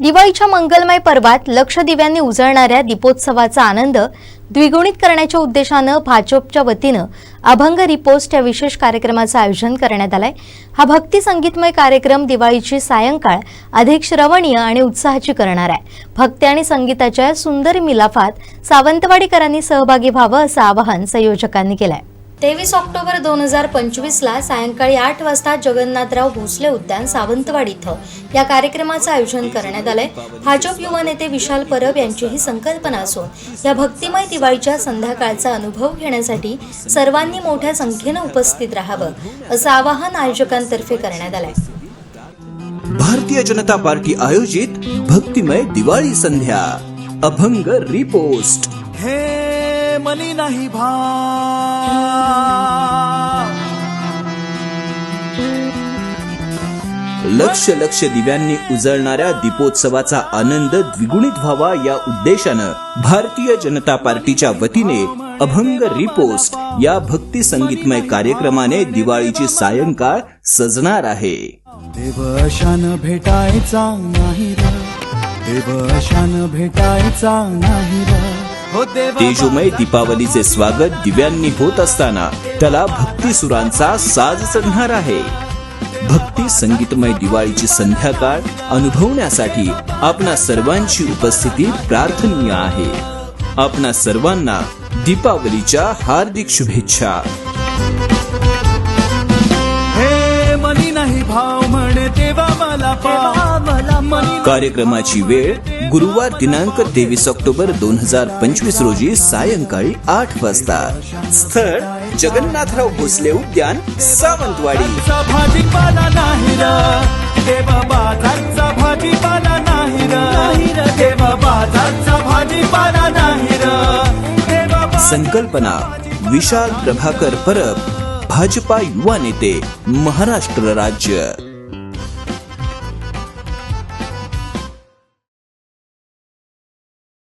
दिवाळीच्या मंगलमय पर्वात लक्ष दिव्यांनी उजळणाऱ्या दीपोत्सवाचा आनंद द्विगुणित करण्याच्या उद्देशानं भाजपच्या वतीनं अभंग रिपोस्ट या विशेष कार्यक्रमाचं आयोजन करण्यात आलंय. हा भक्ती संगीतमय कार्यक्रम दिवाळीची सायंकाळ अधिक श्रवणीय आणि उत्साहाची करणार आहे. भक्ती आणि संगीताच्या सुंदर मिलाफात सावंतवाडीकरांनी सहभागी व्हावं असं आवाहन संयोजकांनी केलं आहे तेवीस ऑक्टोबर दोन हजार पंचवीसला सायंकाळी आठ वाजता जगन्नाथराव भोसले उद्यान सावंतवाडी इथं. या कार्यक्रमाचं आयोजन करण्यात आलंय. भाजप युवा नेते विशाल परब यांची ही संकल्पना असून या भक्तिमय दिवाळीच्या संध्याकाळचा अनुभव घेण्यासाठी सर्वांनी मोठ्या संख्येनं उपस्थित राहावं असं आवाहन आयोजकांतर्फे करण्यात आलंय. भारतीय जनता पार्टी आयोजित भक्तिमय दिवाळी संध्या. अभंग रिपोस्ट. हे मनी नाही भा लक्ष लक्ष दिव्यांनी उजळणाऱ्या दीपोत्सवाचा आनंद द्विगुणित व्हावा या उद्देशानं भारतीय जनता पार्टीच्या वतीने अभंग रिपोस्ट या भक्ती संगीतमय कार्यक्रमाने दिवाळीची सायंकाळ सजणार आहे. देवशान भेटायचा नाही देवशान भेटायचा नाही हो तेजोमय दीपावलीचे स्वागत दिव्यांनी होत असताना त्याला भक्ती सुरांचा साज चढणार आहे. भक्ती संगीतमय दिवाळीची संध्याकाळ अनुभवण्यासाठी आपणा सर्वांची उपस्थिती प्रार्थनीय आहे. आपणा सर्वांना दीपावलीच्या हार्दिक शुभेच्छा. हे कार्यक्रमाची वेळ गुरुवार दिनांक तेवीस ऑक्टोबर दोन हजार पंचवीस रोजी सायंकाळी आठ वाजता. स्थळ जगन्नाथराव भोसले उद्यान सावंतवाडी. संकल्पना विशाल प्रभाकर परब भाजपा युवा नेते महाराष्ट्र राज्य.